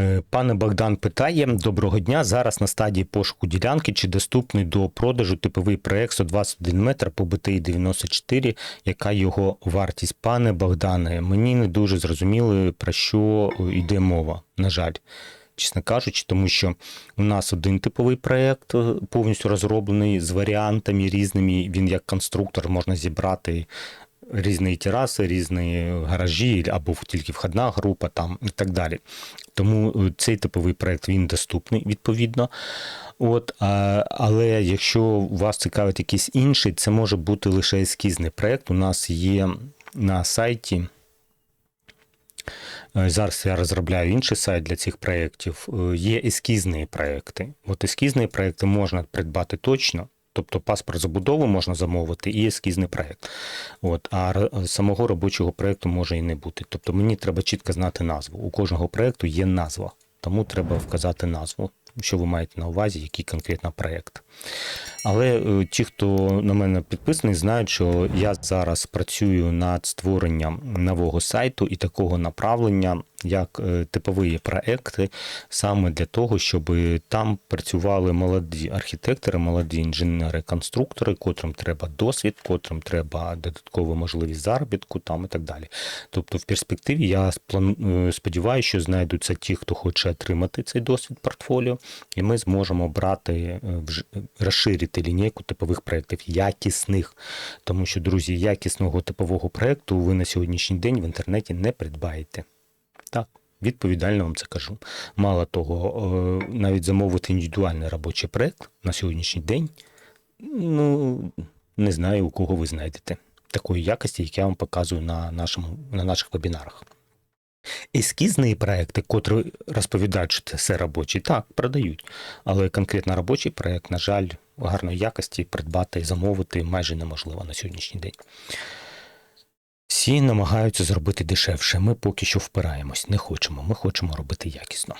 Е, Пане Богдан питає: доброго дня. Зараз на стадії пошуку ділянки. Чи доступний до продажу типовий проект 121 метр по БТІ 94? Яка його вартість? Пане Богдане, мені не дуже зрозуміло, про що йде мова. На жаль. Чесно кажучи, тому що у нас один типовий проєкт е, повністю розроблений з варіантами різними. Він як конструктор можна зібрати різні тераси, різні гаражі або тільки входна група там і так далі. Тому е, цей типовий проект він доступний відповідно. От, але якщо вас цікавить якийсь інший, це може бути лише ескізний проект. У нас є на сайті. Е, Зараз я розробляю інший сайт для цих проєктів. Е, Є ескізні проєкти. От ескізні проєкти можна придбати точно. Тобто паспорт забудови можна замовити і ескізний проєкт. От, а самого робочого проєкту може і не бути. Тобто мені треба чітко знати назву. У кожного проєкту є назва, тому треба вказати назву, що ви маєте на увазі, який конкретно проєкт. Але е, ті, хто на мене підписаний, знають, що я зараз працюю над створенням нового сайту і такого направлення, як е, типові проекти, саме для того, щоб там працювали молоді архітектори, молоді інженери-конструктори, котрим треба досвід, котрим треба додаткова можливість заробітку там і так далі. Тобто, в перспективі я е, сподіваюся, що знайдуться ті, хто хоче отримати цей досвід портфоліо, і ми зможемо брати е, розширити лінійку типових проєктів якісних. Тому що, друзі, якісного типового проєкту ви на сьогоднішній день в інтернеті не придбаєте. Так, відповідально вам це кажу. Мало того, е, навіть замовити індивідуальний робочий проєкт на сьогоднішній день, ну не знаю, у кого ви знайдете такої якості, як я вам показую на, нашому, на наших вебінарах. Ескізні проекти, котрі розповідають, що це все робочі, так, продають. Але конкретно робочий проект, на жаль, гарної якості придбати і замовити майже неможливо на сьогоднішній день. Всі намагаються зробити дешевше. Ми поки що впираємось, не хочемо. Ми хочемо робити якісно.